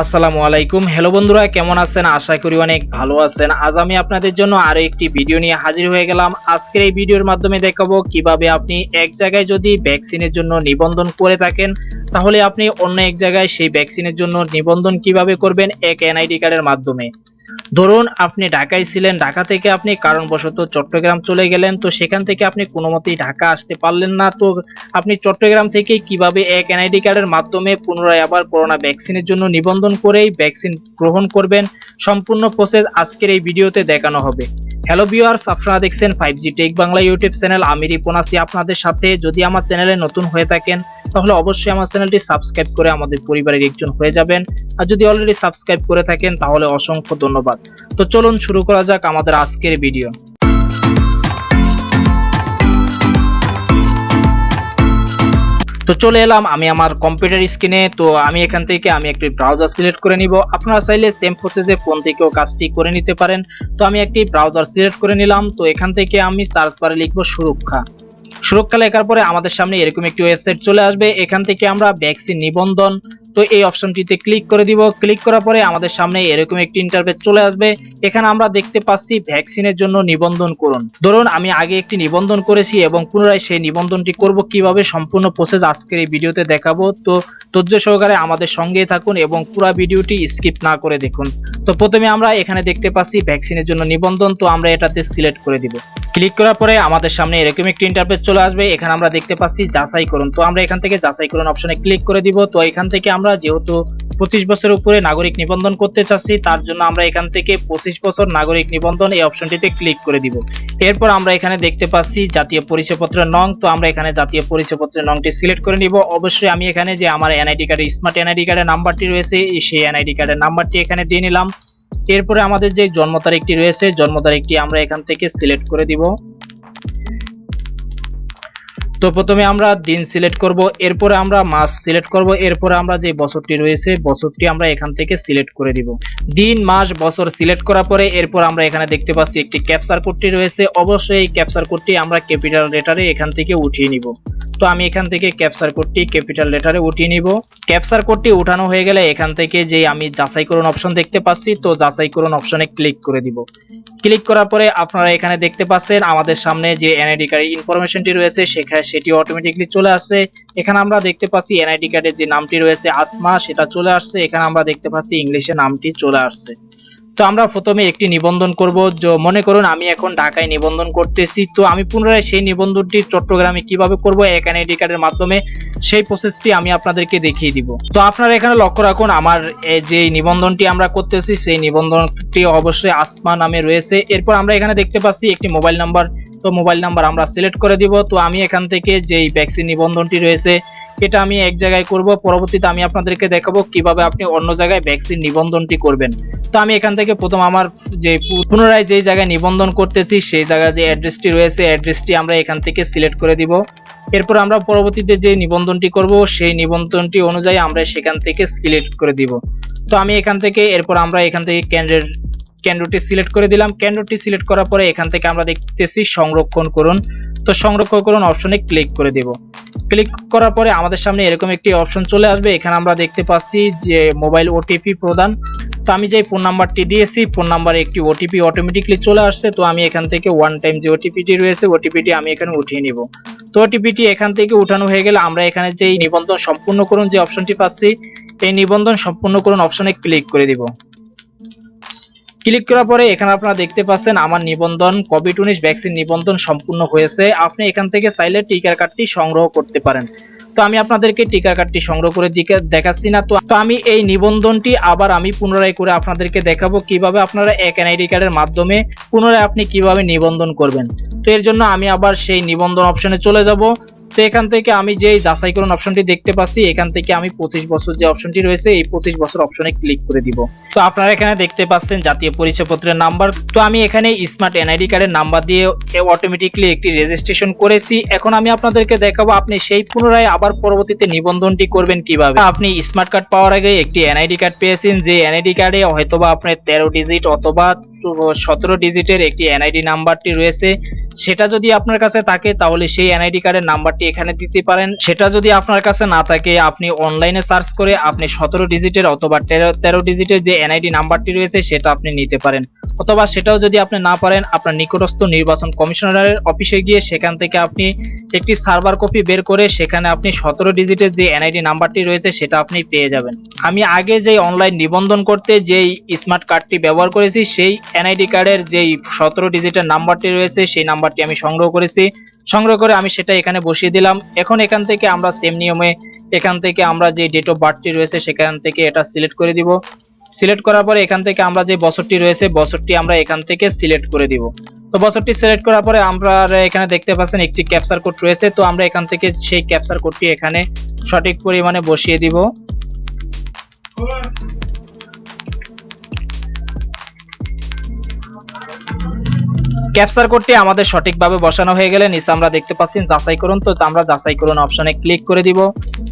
আসসালামু আলাইকুম। হ্যালো বন্ধুরা, কেমন আছেন? আশা করি অনেক ভালো আছেন। আজ আমি আপনাদের জন্য আরও একটি ভিডিও নিয়ে হাজির হয়ে গেলাম। আজকের এই ভিডিওর মাধ্যমে দেখাবো কীভাবে আপনি এক জায়গায় যদি ভ্যাকসিনের জন্য নিবন্ধন করে থাকেন, তাহলে আপনি অন্য এক জায়গায় সেই ভ্যাকসিনের জন্য নিবন্ধন কীভাবে করবেন এক এনআইডি কার্ডের মাধ্যমে। ধরুন, আপনি ঢাকায় ছিলেন, ঢাকা থেকে আপনি কারণবশত চট্টগ্রাম চলে গেলেন, তো সেখান থেকে আপনি কোনো মতেই ঢাকা আসতে পারলেন না। তো আপনি চট্টগ্রাম থেকে কীভাবে এক এনআইডি কার্ডের মাধ্যমে পুনরায় আবার করোনা ভ্যাকসিনের জন্য নিবন্ধন করেই ভ্যাকসিন গ্রহণ করবেন? সম্পূর্ণ প্রসেস আজকের এই ভিডিওতে দেখানো হবে। হ্যালো ভিউয়ার্স আপনারা দেখছেন five G tech Bangla YouTube channel আমি রিপন আপনাদের সাথে। যদি আমার চ্যানেলে নতুন হয়ে থাকেন, তাহলে অবশ্যই আমার চ্যানেলটি সাবস্ক্রাইব করে আমাদের পরিবারের একজন হয়ে যাবেন। আর যদি অলরেডি সাবস্ক্রাইব করে থাকেন, তাহলে অসংখ্য ধন্যবাদ। তো চলুন শুরু করা যাক আমাদের আজকের ভিডিও তো চলে এলাম আমি আমার কম্পিউটার স্ক্রিনে তো আমি এখান থেকে আমি একটি ব্রাউজার সিলেক্ট করে নিব। আপনারা চাইলে সেম প্রসেসে ফোন থেকেও কাজটি করে নিতে পারেন। তো আমি একটি ব্রাউজার সিলেক্ট করে নিলাম। তো এখান থেকে আমি সার্চ বারে লিখব সুরক্ষা। সুরক্ষা লেখার পরে আমাদের সামনে এরকম একটি ওয়েবসাইট চলে আসবে। এখান থেকে আমরা ভ্যাকসিন নিবন্ধন তো এই অপশনটিতে ক্লিক করে দিব। ক্লিক করার পরে আমাদের সামনে এরকম একটি ইন্টারফেস চলে আসবে। এখানে আমরা দেখতে পাচ্ছি ভ্যাকসিনের জন্য নিবন্ধন করুন। ধরুন, আমি আগে একটি নিবন্ধন করেছি এবং পুনরায় সেই নিবন্ধনটি করব কীভাবে সম্পূর্ণ প্রসেস আজকের এই ভিডিওতে দেখাবো। তো ধৈর্য সহকারে আমাদের সঙ্গেই থাকুন এবং পুরো ভিডিওটি স্কিপ না করে দেখুন। তো প্রথমে আমরা এখানে দেখতে পাচ্ছি ভ্যাকসিনের জন্য নিবন্ধন। তো আমরা এটাতে সিলেক্ট করে দিব। ক্লিক করার পরে আমাদের সামনে এরকম একটি ইন্টারফেস চলে আসবে। এখানে আমরা দেখতে পাচ্ছি যাচাই করুন। তো আমরা এখান থেকে যাচাই করুন অপশনে ক্লিক করে দিব। তো এখান থেকে আমরা যেহেতু পঁচিশ বছরের উপরে নাগরিক নিবন্ধন করতে চাচ্ছি, তার জন্য আমরা এখান থেকে পঁচিশ বছর নাগরিক নিবন্ধন এই অপশনটিতে ক্লিক করে দিব। এরপর আমরা এখানে দেখতে পাচ্ছি জাতীয় পরিচয়পত্রের নং, তো আমরা এখানে জাতীয় পরিচয়পত্রের নংটি সিলেক্ট করে নিব। অবশ্যই আমি এখানে যে আমার এনআইডি কার্ডের, স্মার্ট এনআইডি কার্ডের নাম্বারটি রয়েছে সেই এনআইডি কার্ডের নাম্বারটি এখানে দিয়ে নিলাম। এরপরে আমাদের যে জন্ম তারিখটি রয়েছে, জন্ম তারিখটি আমরা এখান থেকে সিলেক্ট করে দিব। তো প্রথমে আমরা দিন সিলেক্ট করব, এরপরে আমরা মাস সিলেক্ট করব, এরপরে আমরা যে বছরটি রয়েছে, বছরটি আমরা এখান থেকে সিলেক্ট করে দিব। দিন, মাস, বছর সিলেক্ট করার পরে এরপর আমরা এখানে দেখতে পাচ্ছি একটি ক্যাপচার কোডটি রয়েছে। অবশ্যই এই ক্যাপচার কোডটি আমরা ক্যাপিটাল লেটারে এখান থেকে উঠিয়ে নিব। তো আমি এখান থেকে ক্যাপচার কোডটি ক্যাপিটাল লেটারে উঠিয়ে নিব। ক্যাপচার কোডটি উঠানো হয়ে গেলে এখান থেকে যে আমি যাচাই করুন অপশন দেখতে পাচ্ছি, তো যাচাই করুন অপশনে ক্লিক করে দিব। ক্লিক করার পরে আপনারা এখানে দেখতে পাচ্ছেন আমাদের সামনে যে এনআইডি কার্ডের ইনফরমেশনটি রয়েছে, সেখানে সেটি অটোমেটিকলি চলে আসছে। এখানে আমরা দেখতে পাচ্ছি এনআইডি কার্ডের যে নামটি রয়েছে, আসমা, সেটা চলে আসছে। এখানে আমরা দেখতে পাচ্ছি ইংলিশে নামটি চলে আসছে। তো আমরা প্রথমে একটি নিবন্ধন করব। মনে করুন, আমি এখন ঢাকায় নিবন্ধন করতেছি। তো আমি পুনরায় সেই নিবন্ধনটি চট্টগ্রামে কীভাবে করব, এক আইডি কার্ডের মাধ্যমে সেই প্রসেসটি আমি আপনাদেরকে দেখিয়ে দিব। তো আপনারা এখানে লক্ষ্য রাখুন, আমার যে নিবন্ধনটি আমরা করতেছি, সেই নিবন্ধনটি অবশ্যই আসমা নামে রয়েছে। এরপর আমরা এখানে দেখতে পাচ্ছি, একটি মোবাইল নাম্বার তো মোবাইল নাম্বার আমরা সিলেক্ট করে দিব। তো আমি এখান থেকে যেই ভ্যাকসিন নিবন্ধনটি রয়েছে, এটা আমি এক জায়গায় করব। পরবর্তীতে আমি আপনাদেরকে দেখাবো কীভাবে আপনি অন্য জায়গায় ভ্যাকসিন নিবন্ধনটি করবেন। তো আমি এখান থেকে প্রথম আমার যে পুনরায় যেই জায়গায় নিবন্ধন করতেছি, সেই জায়গায় যে অ্যাড্রেসটি রয়েছে অ্যাড্রেসটি আমরা এখান থেকে সিলেক্ট করে দিব। এরপর আমরা পরবর্তীতে যে নিবন্ধনটি করব, সেই নিবন্ধনটি অনুযায়ী আমরা সেখান থেকে সিলেক্ট করে দিব। তো আমি এখান থেকে, এরপর আমরা এখান থেকে কেন্দ্রের কেন্দ্রটি সিলেক্ট করে দিলাম। কেন্দ্রটি সিলেক্ট করার পরে এখান থেকে আমরা দেখতেছি সংরক্ষণ করুন। তো সংরক্ষণ করুন অপশনে ক্লিক করে দেব। ক্লিক করার পরে আমাদের সামনে এরকম একটি অপশন চলে আসবে। এখানে আমরা দেখতে পাচ্ছি যে মোবাইল ওটিপি প্রদান। তো আমি যে ফোন নাম্বারটি দিয়েছি ফোন নাম্বারে একটি ওটিপি অটোমেটিকলি চলে আসছে। তো আমি এখান থেকে ওয়ান টাইম যে ওটিপিটি রয়েছে ওটিপিটি আমি এখানে উঠিয়ে নিব। তো ওটিপিটি এখান থেকে উঠানো হয়ে গেলে আমরা এখানে যে নিবন্ধন সম্পূর্ণ করুন যে অপশনটি পাচ্ছি, এই নিবন্ধন সম্পূর্ণ করুন অপশনে ক্লিক করে দিব। ক্লিক করার পরে এখানে আপনারা দেখতে পাচ্ছেন আমার নিবন্ধন কোভিড উনিশ ভ্যাকসিন নিবন্ধন সম্পূর্ণ হয়েছে। আপনি এখান থেকে চাইলে টিকার কার্ডটি সংগ্রহ করতে পারেন। তো আমি আপনাদেরকে টিকা কার্ডটি সংগ্রহ করে দিকে দেখাচ্ছি না। তো আমি এই নিবন্ধনটি আবার আমি পুনরায় করে আপনাদেরকে দেখাবো কীভাবে আপনারা এক এনআইডি কার্ডের মাধ্যমে পুনরায় আপনি কীভাবে নিবন্ধন করবেন। তো এর জন্য আমি আবার সেই নিবন্ধন অপশনে চলে যাব। তো এখান থেকে আমি যে যাচাই করুন অপশনটি দেখতে পাচ্ছি, এখান থেকে আমি পঁচিশ বছর যে অপশনটি রয়েছে, এই পঁচিশ বছর অপশনে ক্লিক করে দিব। তো আপনারা এখানে দেখতে পাচ্ছেন জাতীয় পরিচয়পত্রের নাম্বার তো আমি এখানে স্মার্ট এনআইডি কার্ডের নাম্বার দিয়ে অটোমেটিকলি একটি রেজিস্ট্রেশন করেছি। এখন আমি আপনাদেরকে দেখাবো, আপনি সেই পুনরায় আবার পরবর্তীতে নিবন্ধনটি করবেন কীভাবে। আপনি স্মার্ট কার্ড পাওয়ার আগে একটি এনআইডি কার্ড পেয়েছেন, যে এনআইডি কার্ডে হয়তোবা আপনার তেরো ডিজিট অথবা সতেরো ডিজিটের একটি এনআইডি নাম্বারটি রয়েছে। সেটা যদি আপনার কাছে থাকে, তাহলে সেই এনআইডি কার্ডের নাম্বারটি এখানে দিতে পারেন। সেটা যদি আপনার কাছে না থাকে, আপনি অনলাইনে সার্চ করে আপনি সতেরো ডিজিটের অথবা তেরো ডিজিটের যে এনআইডি নাম্বারটি রয়েছে, সেটা আপনি নিতে পারেন। অথবা সেটাও যদি আপনি না পারেন, আপনার নিকটস্থ নির্বাচন কমিশনারের অফিসে গিয়ে সেখান থেকে আপনি একটি সার্ভার কপি বের করে সেখানে আপনি সতেরো ডিজিটের যে এনআইডি নাম্বারটি রয়েছে, সেটা আপনি পেয়ে যাবেন। আমি আগে যে অনলাইন নিবন্ধন করতে যেই স্মার্ট কার্ডটি ব্যবহার করেছি, সেই এনআইডি কার্ডের যেই সতেরো ডিজিটের নাম্বারটি রয়েছে, সেই নাম্বারটি আমি সংগ্রহ করেছি। সংগ্রহ করে আমি সেটা এখানে বসিয়ে দিলাম। এখন এখান থেকে আমরা সেম নিয়মে এখান থেকে আমরা যে ডেট অফ বার্থটি রয়েছে সেখান থেকে এটা সিলেক্ট করে দিব। সিলেক্ট করার পরে এখান থেকে আমরা যে বছরটি রয়েছে, বছরটি আমরা এখান থেকে সিলেক্ট করে দিব। তো বছরটি সিলেক্ট করার পরে আমরা এখানে দেখতে পাচ্ছেন একটি ক্যাপচার কোড রয়েছে। তো আমরা এখান থেকে সেই ক্যাপচার কোডটি এখানে সঠিক পরিমাণে বসিয়ে দিব। ক্যাপচার কোডটি আমাদের সঠিকভাবে বসানো হয়ে গেলে নিচে আমরা দেখতে পাচ্ছি যাচাই করুন। তো আমরা যাচাই করুন অপশনে ক্লিক করে দিব।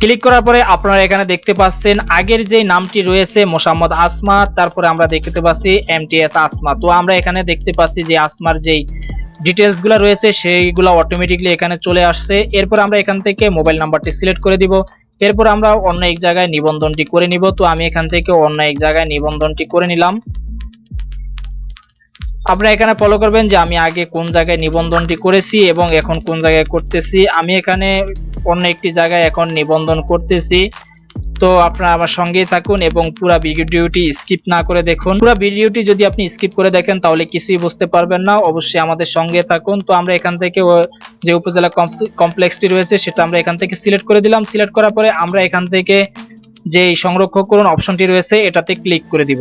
ক্লিক করার পরে আপনারা এখানে দেখতে পাচ্ছেন আগের যে নামটি রয়েছে মোসাম্মদ আসমা, তারপরে আমরা দেখতে পাচ্ছি এমটিএস আসমা। তো আমরা এখানে দেখতে পাচ্ছি যে আসমার যেই ডিটেলসগুলো রয়েছে সেইগুলো অটোমেটিকলি এখানে চলে আসছে। এরপর আমরা এখান থেকে মোবাইল নাম্বারটি সিলেক্ট করে দিব। এরপর আমরা অন্য এক জায়গায় নিবন্ধনটি করে নিব। তো আমি এখান থেকে অন্য এক জায়গায় নিবন্ধনটি করে নিলাম। আপনারা এখানে ফলো করবেন যে আমি আগে কোন জায়গায় নিবন্ধনটি করেছি এবং এখন কোন জায়গায় করতেছি। আমি এখানে অন্য একটি জায়গায় এখন নিবন্ধন করতেছি। তো আপনারা আমার সঙ্গেই থাকুন এবং পুরো ভিডিওটি স্কিপ না করে দেখুন। পুরো ভিডিওটি যদি আপনি স্কিপ করে দেখেন তাহলে কিছুই বুঝতে পারবেন না। অবশ্যই আমাদের সঙ্গে থাকুন। তো আমরা এখান থেকে যে উপজেলা কমপ্লেক্সটি রয়েছে সেটা আমরা এখান থেকে সিলেক্ট করে দিলাম। সিলেক্ট করার পরে আমরা এখান থেকে যে সংরক্ষণ করুন অপশনটি রয়েছে, এটাতে ক্লিক করে দিব।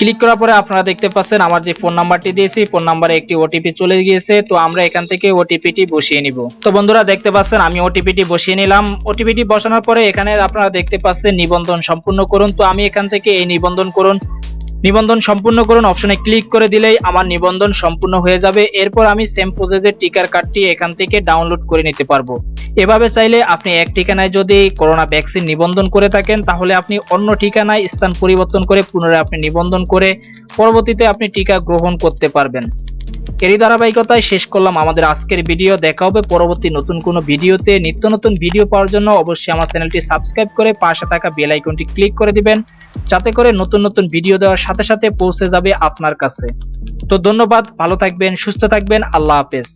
ক্লিক করার পরে আপনারা দেখতে পাচ্ছেন, আমার যে ফোন নাম্বারটি দিয়েছি ফোন নাম্বারে একটি ওটিপি চলে গিয়েছে, তো আমরা এখান থেকে ওটিপিটি বসিয়ে নিব। তো বন্ধুরা, দেখতে পাচ্ছেন, আমি ওটিপিটি বসিয়ে নিলাম। ওটিপিটি বসানোর পরে এখানে আপনারা দেখতে পাচ্ছেন, নিবন্ধন সম্পূর্ণ করুন। তো আমি এখান থেকে এই নিবন্ধন করুন। নিবন্ধন সম্পূর্ণ করুন, অপশনে ক্লিক করে দিলেই আমার নিবন্ধন সম্পূর্ণ হয়ে যাবে। এরপর আমি সেম প্রসেসের টিকার কার্ডটি এখান থেকে ডাউনলোড করে নিতে পারব। এভাবে চাইলে আপনি এক ঠিকানায় যদি করোনা ভ্যাকসিন নিবন্ধন করে থাকেন, তাহলে আপনি অন্য ঠিকানায় স্থান পরিবর্তন করে পুনরায় আপনি নিবন্ধন করে পরবর্তীতে আপনি টিকা গ্রহণ করতে পারবেন। এরই ধারাবাহিকতায় শেষ করলাম আমাদের আজকের ভিডিও দেখা হবে পরবর্তী নতুন কোনো ভিডিওতে। নিত্য নতুন ভিডিও পাওয়ার জন্য অবশ্যই আমার চ্যানেলটি সাবস্ক্রাইব করে পাশে থাকা বেল আইকনটি ক্লিক করে দিবেন, যাতে করে নতুন নতুন ভিডিও দেওয়ার সাথে সাথে পৌঁছে যাবে আপনার কাছে। তো ধন্যবাদ, ভালো থাকবেন, সুস্থ থাকবেন, আল্লাহ হাফেজ।